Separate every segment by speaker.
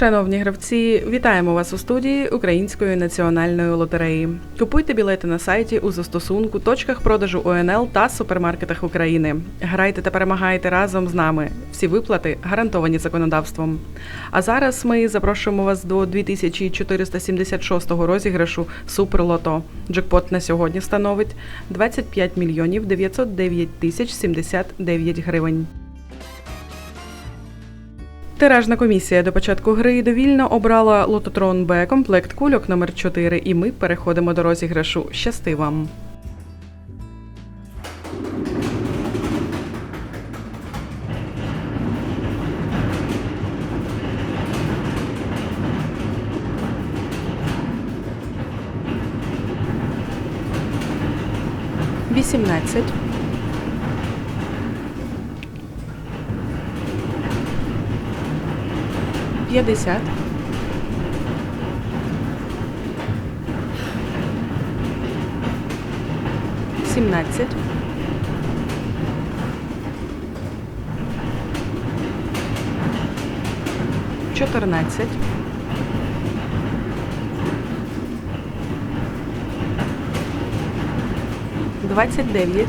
Speaker 1: Шановні гравці, вітаємо вас у студії Української національної лотереї. Купуйте білети на сайті у застосунку, точках продажу ОНЛ та супермаркетах України. Грайте та перемагайте разом з нами. Всі виплати гарантовані законодавством. А зараз ми запрошуємо вас до 2476 розіграшу Суперлото. Джекпот на сьогодні становить 25 мільйонів 909 тисяч 79 гривень. Тиражна комісія до початку гри довільно обрала лототрон Б комплект кульок номер 4 і ми переходимо до розіграшу. Щасти вам! Вісімнадцять. П'ятдесят. Сімнадцять. Чотирнадцять. Двадцять дев'ять.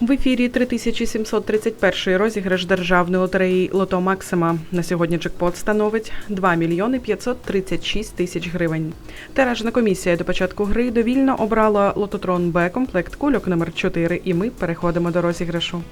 Speaker 1: В ефірі 3731 розіграш державної лотереї Лото Максима. На сьогодні джекпот становить 2 мільйони 536 тисяч гривень. Тиражна комісія до початку гри довільно обрала лототрон Б комплект кульок номер 4 і ми переходимо до розіграшу.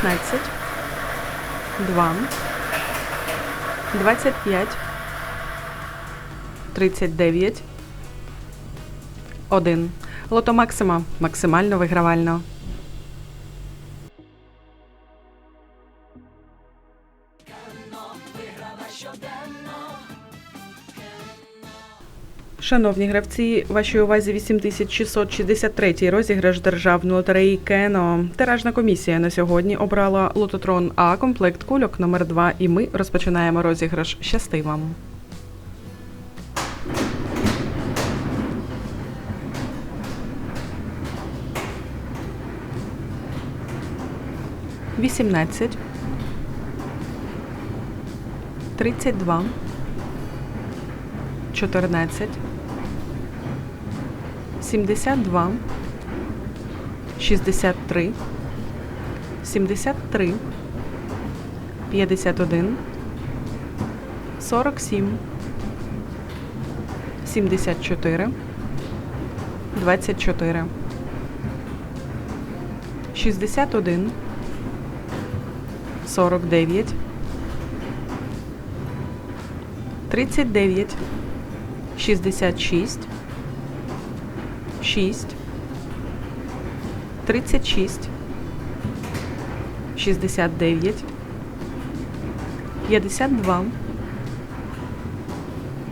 Speaker 1: Шістнадцять, два, двадцять п'ять, тридцять дев'ять, один. Лото Максима максимально вигравально. Шановні гравці, вашій увазі 8663 розіграш державної лотереї Кено. Тиражна комісія на сьогодні обрала лототрон А комплект кульок номер 2 і ми розпочинаємо розіграш. Щасти вам! Вісімнадцять. Тридцять два. Чотирнадцять. Сімдесят два. Шістдесят три. Сімдесят три. П'ятдесят один. Сорок сім. Сімдесят чотири. Двадцять чотири. Шістдесят один. Сорок дев'ять. Тридцять дев'ять. Шістдесят шість. Шість. Тридцять шість. Шістдесят дев'ять. П'ятдесят два.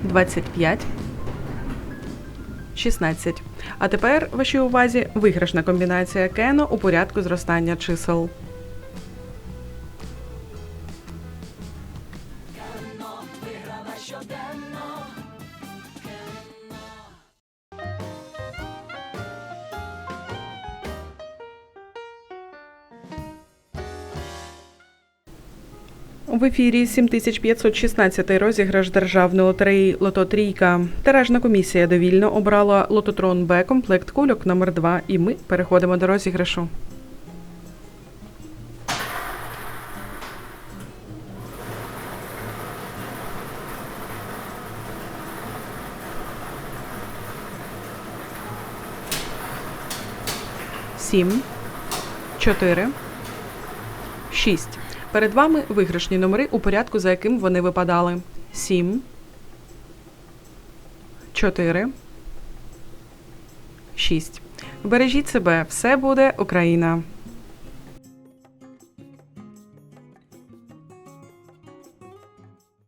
Speaker 1: Двадцять п'ять. Шістнадцять. А тепер вашій увазі виграшна комбінація Кено у порядку зростання чисел. В ефірі 7516 розіграш державної лотереї Лото Трійка. Тиражна комісія довільно обрала лототрон Б комплект кульок номер 2 і ми переходимо до розіграшу. Сім, чотири, шість. Перед вами виграшні номери у порядку, за яким вони випадали: 7, 4, 6. Бережіть себе, все буде Україна.